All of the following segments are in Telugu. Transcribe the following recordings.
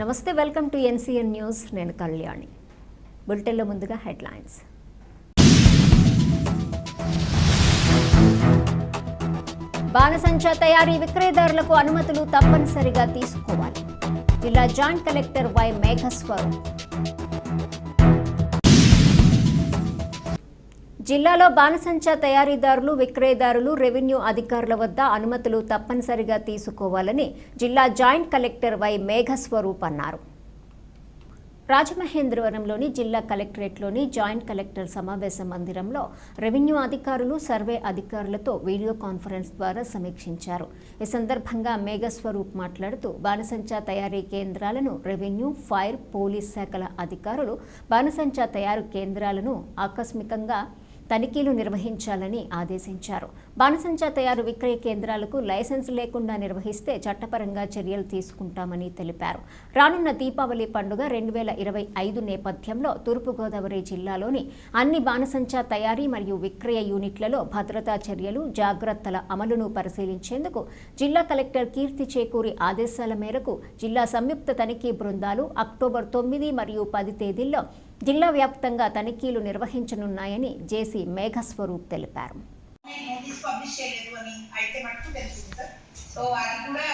నమస్తే వెల్కమ్ టు ఎన్సీఎన్ న్యూస్. నేను కళ్యాణి. బులెటిన్లో ముందుగా హెడ్లైన్స్. బాణసంచా తయారీ విక్రయదారులకు అనుమతులు తప్పనిసరిగా తీసుకోవాలి. జిల్లా జాయింట్ కలెక్టర్ వై మేఘస్వరూప్ జిల్లాలో బాణసంచా తయారీదారులు విక్రయదారులు రెవెన్యూ అధికారుల వద్ద అనుమతులు తప్పనిసరిగా తీసుకోవాలని జిల్లా జాయింట్ కలెక్టర్ వై మేఘస్వరూప్ అన్నారు. రాజమహేంద్రవరంలోని జిల్లా కలెక్టరేట్లోని జాయింట్ కలెక్టర్ సమావేశ మందిరంలో రెవెన్యూ అధికారులు సర్వే అధికారులతో వీడియో కాన్ఫరెన్స్ ద్వారా సమీక్షించారు. ఈ సందర్భంగా మేఘస్వరూప్ మాట్లాడుతూ బాణసంచా తయారీ కేంద్రాలను రెవెన్యూ ఫైర్ పోలీస్ శాఖల అధికారులు బాణసంచా తయారు కేంద్రాలను ఆకస్మికంగా తనిఖీలు నిర్వహించాలని ఆదేశించారు. బాణసంచా తయారు విక్రయ కేంద్రాలకు లైసెన్స్ లేకుండా నిర్వహిస్తే చట్టపరంగా చర్యలు తీసుకుంటామని తెలిపారు. రానున్న దీపావళి పండుగ రెండు వేల ఇరవై ఐదు నేపథ్యంలో తూర్పుగోదావరి జిల్లాలోని అన్ని బాణసంచా తయారీ మరియు విక్రయ యూనిట్లలో భద్రతా చర్యలు జాగ్రత్తల అమలును పరిశీలించేందుకు జిల్లా కలెక్టర్ కీర్తి చేకూరి ఆదేశాల మేరకు జిల్లా సంయుక్త తనిఖీ బృందాలు అక్టోబర్ తొమ్మిది మరియు పది తేదీల్లో జిల్లా వ్యాప్తంగా తనిఖీలు నిర్వహించనున్నాయని జేసీ మేఘస్వరూప్ తెలిపారు. అయితే మటుకు తెలిసింది సో అది కూడా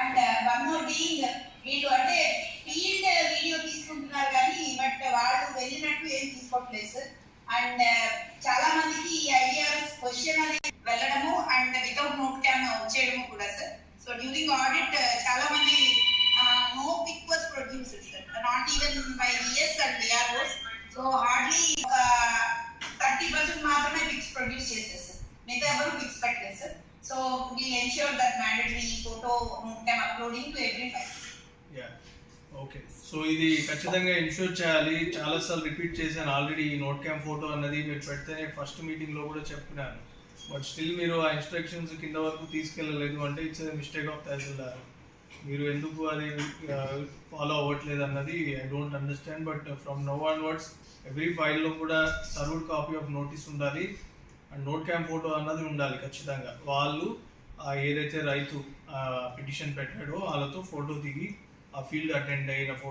అండ్ వన్ మోర్ బీయింగ్ వీళ్ళు అంటే ఫీల్డ్ వీడియో తీసుకుంటున్నారు కానీ బట్ వాళ్ళు వెళ్ళినట్టు ఏం తీసుకోవట్లేదు సార్. అండ్ uh, చాలా మందికి ఈ ఐడియాస్ క్వశ్చన్ అనేది వెళ్ళడము అండ్ వితౌట్ నోట్ క్యామ్ వచ్చేయడము కూడా సార్. సో డ్యూరింగ్ ఆడిట్ చాలా ఇయర్స్ సో హార్డ్లీ ఒక థర్టీ పర్సెంట్ మాత్రమే పిక్స్ ప్రొడ్యూస్ చేస్తారు సార్ మిగతా ఎవరు పిక్స్ పెట్టలేదు sir so we ensure that mandatory photo note uploading to every file yeah okay so ఇది ఖచ్చితంగా ఇన్షూర్ చేయాలి. చాలాసార్లు రిపీట్ చేశాను ఆల్రెడీ ఈ నోట్ క్యామ్ ఫోటో అన్నది మీరు పెడితేనే ఫస్ట్ మీటింగ్లో కూడా చెప్పినాను. బట్ స్టిల్ మీరు ఆ ఇన్స్ట్రక్షన్స్ కింద వరకు తీసుకెళ్ళలేదు అంటే ఇట్స్ మిస్టేక్ ఆఫ్ తహసీల్దార్ మీరు ఎందుకు అది ఫాలో అవ్వట్లేదు అన్నది I don't understand but from no words every ఫైల్లో కూడా సర్వ్డ్ కాపీ ఆఫ్ నోటీస్ ఉండాలి అండ్ నోట్ క్యాంప్ ఫోటో అన్నది ఉండాలి ఖచ్చితంగా. వాళ్ళు ఏదైతే రైతు పిటిషన్ పెట్టాడో వాళ్ళతో ఫోటో దిగి ఆ ఫీల్డ్ అటెండ్ అయిన ఫోటో